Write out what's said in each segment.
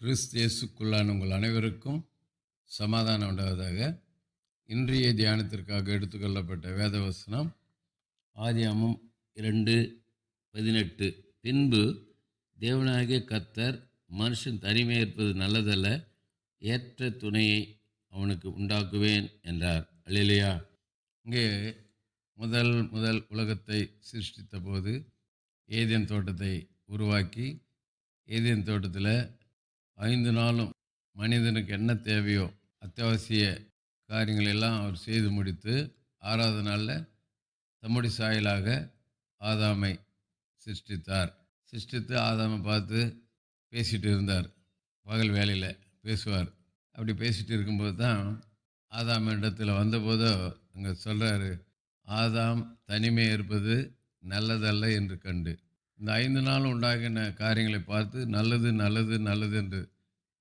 கிறிஸ்தியேசுக்குள்ளான உங்கள் அனைவருக்கும் சமாதானம் உண்டாவதாக. இன்றைய தியானத்திற்காக எடுத்துக்கொள்ளப்பட்ட வேதவசனம் ஆதியாமம் இரண்டு பதினெட்டு. பின்பு தேவனாகிய கத்தர் மனுஷன் தனிமை இருப்பது நல்லதல்ல ஏற்ற துணையை அவனுக்கு உண்டாக்குவேன் என்றார். அல்லையா இங்கே முதல் முதல் உலகத்தை சிருஷ்டித்த போது ஏதேன் தோட்டத்தை உருவாக்கி ஏதேன் தோட்டத்தில் ஐந்து நாளும் மனிதனுக்கு என்ன தேவையோ அத்தியாவசிய காரியங்களெல்லாம் அவர் செய்து முடித்து ஆறாவது நாளில் தம்முடைய சாயலாக ஆதாமை சிருஷ்டித்தார். சிருஷ்டித்து ஆதாமை பார்த்து பேசிகிட்டு இருந்தார். பகல் வேலையில் பேசுவார். அப்படி பேசிகிட்டு இருக்கும்போது தான் ஆதாம் இடத்துல வந்தபோதோ அங்கே சொல்கிறாரு ஆதாம் தனிமை இருப்பது நல்லதல்ல என்று கண்டு. இந்த ஐந்து நாள் உண்டாகின காரியங்களை பார்த்து நல்லது நல்லது நல்லது என்று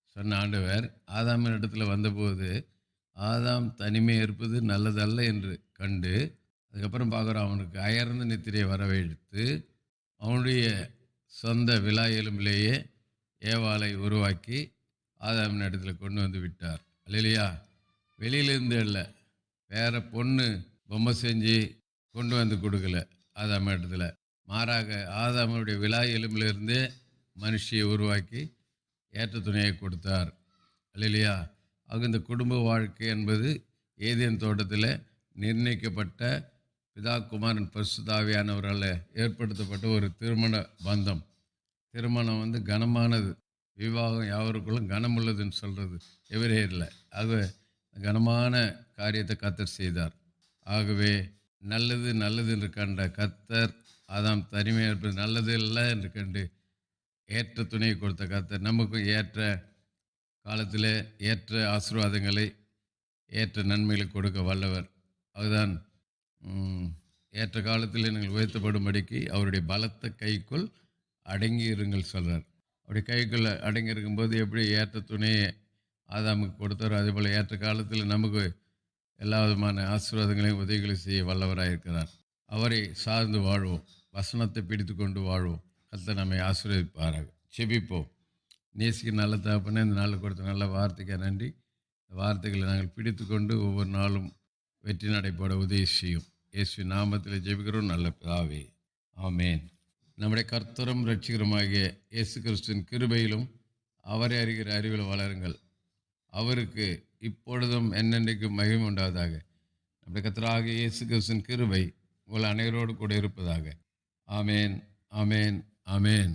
சொன்ன ஆண்டவர் ஆதாமின் இடத்துல வந்தபோது ஆதாம் தனிமை இருப்பது நல்லதல்ல என்று கண்டு அதுக்கப்புறம் பார்க்குறோம் அவனுக்கு அயர்ந்த நித்திரையை வரவழைத்து அவனுடைய சொந்த விழா எலும்பிலேயே ஏவாலை உருவாக்கி ஆதாமின் இடத்துல கொண்டு வந்து விட்டார். இல்லையா வெளியிலேருந்து இல்லை வேறு பொண்ணு பொம்மை செஞ்சு கொண்டு வந்து கொடுக்கல ஆதாம் இடத்துல. மாறாக ஆதாமனுடைய விழா எலும்பிலிருந்தே மனுஷியை உருவாக்கி ஏற்ற துணையை கொடுத்தார். இல்லையா ஆக இந்த குடும்ப வாழ்க்கை என்பது ஏதேன் தோட்டத்தில் நிர்ணயிக்கப்பட்ட பிதா குமாரன் பரிசுதாவியானவரால் ஏற்படுத்தப்பட்ட ஒரு திருமண பந்தம். திருமணம் வந்து கனமானது. விவாகம் யாவருக்குள்ளும் கனமுள்ளதுன்னு சொல்கிறது எவரே இல்லை ஆகவே கனமான காரியத்தை கத்தர் செய்தார். ஆகவே நல்லது நல்லது என்று கண்ட கத்தர் அதாம் தனிமை இருப்பது நல்லது இல்லை என்று கண்டு ஏற்ற துணையை கொடுத்த கத்தர் நமக்கும் ஏற்ற காலத்தில் ஏற்ற ஆசீர்வாதங்களை ஏற்ற நன்மைகளை கொடுக்க வல்லவர். அதுதான் ஏற்ற காலத்தில் நீங்கள் உயர்த்தப்படும்படிக்கு அவருடைய பலத்த கைக்குள் அடங்கி இருங்கள் சொல்கிறார் அப்படி கைக்குள்ளே அடங்கி இருக்கும்போது எப்படி ஏற்ற துணையை ஆதாமுக்கு கொடுத்தாரோ அதே போல் ஏற்ற காலத்தில் நமக்கு எல்லா விதமான ஆசீர்வாதங்களையும் உதவிகளையும் செய்ய வல்லவராக இருக்கிறார் அவரை சார்ந்து வாழ்வோம். வசனத்தை பிடித்து கொண்டு வாழ்வோம். கத்தை நம்மை ஆசீர்வதிப்பாராக. செபிப்போம் நேசிக்கு நல்ல தகப்பனே இந்த நாளில் கொடுத்த நல்ல வார்த்தைக்கு நன்றி. இந்த வார்த்தைகளை நாங்கள் பிடித்து கொண்டு ஒவ்வொரு நாளும் வெற்றி நடைபோட உதவி செய்யும். இயேசு நாமத்தில் ஜெபிக்கிறோம். நல்ல பிதாவே. ஆமேன். நம்முடைய கர்த்தரும் ரட்சிகரமாகிய இயேசு கிறிஸ்துவின் கிருபையிலும் அவரை அறிகிற அறிவில் வளருங்கள். அவருக்கு இப்பொழுதும் என்னென்றைக்கும் மகிமை உண்டாவதாக. நம்முடைய கர்த்தராக இயேசு கிறிஸ்துவின் கிருபை உங்கள் அனைவரோடு கூட இருப்பதாக. ஆமேன் ஆமேன் ஆமேன்